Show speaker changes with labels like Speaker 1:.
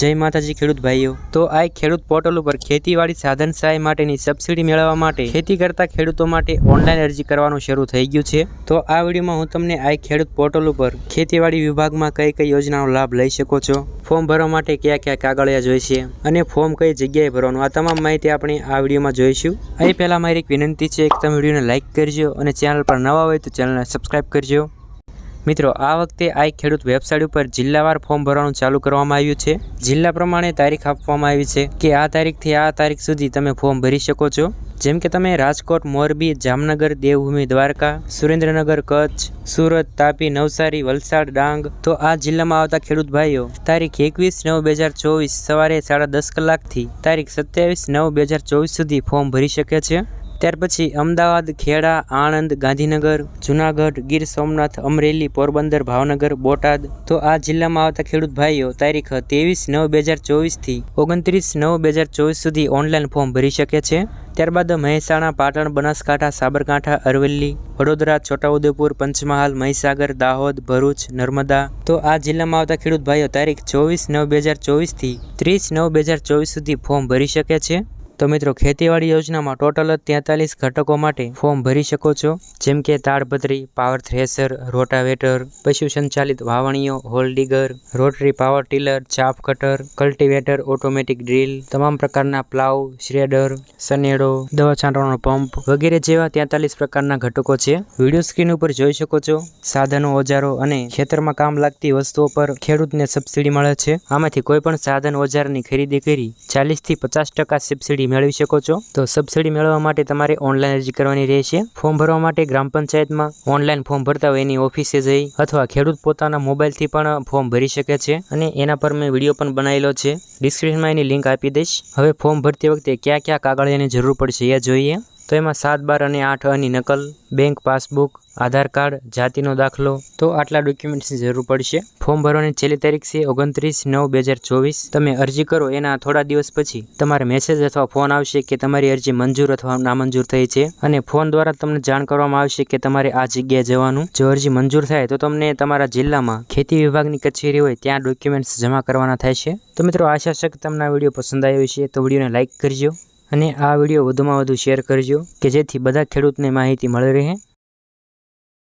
Speaker 1: જય માતાજી ખેડૂત ભાઈઓ. તો આ ખેડૂત પોર્ટલ ઉપર ખેતીવાડી સાધન સહાય માટેની સબસિડી મેળવવા માટે ખેતી કરતા ખેડૂતો માટે ઓનલાઈન અરજી કરવાનું શરૂ થઈ ગયું છે. તો આ વિડીયોમાં હું તમને આ ખેડૂત પોર્ટલ ઉપર ખેતીવાડી વિભાગમાં કઈ કઈ યોજનાનો લાભ લઈ શકો છો, ફોર્મ ભરવા માટે કયા કયા કાગળિયા જોઈશે અને ફોર્મ કઈ જગ્યાએ ભરવાનું, આ તમામ માહિતી આપણે આ વિડીયોમાં જોઈશું. એ પહેલાં મારી એક વિનંતી છે કે તમે વિડીયોને લાઇક કરજો અને ચેનલ પર નવા હોય તો ચેનલને સબસ્ક્રાઈબ કરજો. મિત્રો, આ વખતે આ ખેડૂત વેબસાઇટ ઉપર જિલ્લાવાર ફોર્મ ભરવાનું ચાલુ કરવામાં આવ્યું છે. જિલ્લા પ્રમાણે તારીખ આપવામાં આવી છે કે આ તારીખથી આ તારીખ સુધી તમે ફોર્મ ભરી શકો છો. જેમ કે તમે રાજકોટ, મોરબી, જામનગર, દેવભૂમિ, દ્વારકા, સુરેન્દ્રનગર, કચ્છ, સુરત, તાપી, નવસારી, વલસાડ, ડાંગ. તો આ જિલ્લામાં આવતા ખેડૂત ભાઈઓ, તારીખ એકવીસ નવ બે હજાર ચોવીસ સવારે સાડા દસ કલાકથી તારીખ સત્યાવીસ નવ બે હજાર ચોવીસ સુધી ફોર્મ ભરી શકે છે. ત્યાર પછી અમદાવાદ, ખેડા, આણંદ, ગાંધીનગર, જુનાગઢ, ગીર સોમનાથ, અમરેલી, પોરબંદર, ભાવનગર, બોટાદ. તો આ જિલ્લામાં આવતા ખેડૂત ભાઈઓ, તારીખ ત્રેવીસ નવ બે હજાર ચોવીસથી ઓગણત્રીસ નવ બે હજાર ચોવીસ સુધી ઓનલાઈન ફોર્મ ભરી શકે છે. ત્યારબાદ મહેસાણા, પાટણ, બનાસકાંઠા, સાબરકાંઠા, અરવલ્લી, વડોદરા, છોટાઉદેપુર, પંચમહાલ, મહીસાગર, દાહોદ, ભરૂચ, નર્મદા. તો આ જિલ્લામાં આવતા ખેડૂત ભાઈઓ, તારીખ ચોવીસ નવ બે હજાર ચોવીસથી ત્રીસ નવ બે હજાર ચોવીસ સુધી ફોર્મ ભરી શકે છે. તો મિત્રો, ખેતીવાડી યોજનામાં ટોટલ તેતાલીસ ઘટકો માટે ફોર્મ ભરી શકો છો. જેમ કે તાડપત્રી પાવર થ્રેસર રોટાવેટર પશુ સંચાલિત વાવણીઓ હોલ્ડિગર rotary power tiller chaff cutter cultivator automatic drill તમામ પ્રકારના પ્લાવ શ્રેડર સનેડો દવા છાંટવાનો પંપ વગેરે જેવા તેતાલીસ પ્રકારના ઘટકો છે. વીડિયો સ્ક્રીન ઉપર જોઈ શકો છો. સાધનો, ઓજારો અને ખેતરમાં કામ લાગતી વસ્તુઓ પર ખેડૂતને સબસિડી મળે છે. આમાંથી કોઈ પણ સાધન, ઓજારની ખરીદી કરી ચાલીસથી પચાસ ટકા સબસિડી મેળવી શકો છો. તો સબસિડી મેળવવા માટે તમારે ઓનલાઈન અરજી કરવાની રહેશે. ફોર્મ ભરવા માટે ગ્રામ પંચાયતમાં ઓનલાઈન ફોર્મ ભરતા હોય એની ઓફિસે જઈ અથવા ખેડૂત પોતાના મોબાઈલથી પણ ફોર્મ ભરી શકે છે અને એના પર મેં વીડિયો પણ બનાવેલો છે. ડિસ્ક્રિપ્શનમાં એની લિંક આપી દઈશ. હવે ફોર્મ ભરતી વખતે કયા કયા કાગળિયાની જરૂર પડશે એ જોઈએ. તો એમાં સાત, બાર અને આઠ અની નકલ, બેંક પાસબુક, આધાર કાર્ડ, જાતિનો દાખલો. તો આટલા ડોક્યુમેન્ટ્સની જરૂર પડશે. ફોર્મ ભરવાની છેલ્લી તારીખ છે ઓગણત્રીસ નવ બે હજાર ચોવીસ. તમે અરજી કરો, એના થોડા દિવસ પછી તમારે મેસેજ અથવા ફોન આવશે કે તમારી અરજી મંજૂર અથવા નામંજૂર થઈ છે. અને ફોન દ્વારા તમને જાણ કરવામાં આવશે કે તમારે આ જગ્યાએ જવાનું. જો અરજી મંજૂર થાય, તો તમને તમારા જિલ્લામાં ખેતી વિભાગની કચેરી હોય, ત્યાં ડોક્યુમેન્ટ્સ જમા કરવાના થાય છે. તો મિત્રો, આશા છે કે તમને આ વીડિયો પસંદ આવ્યો છે તો વિડીયોને લાઇક કરજો. અને આ વીડિયો વધુમાં વધુ શેર કરજો કે જેથી બધા ખેડૂતને માહિતી મળી રહે.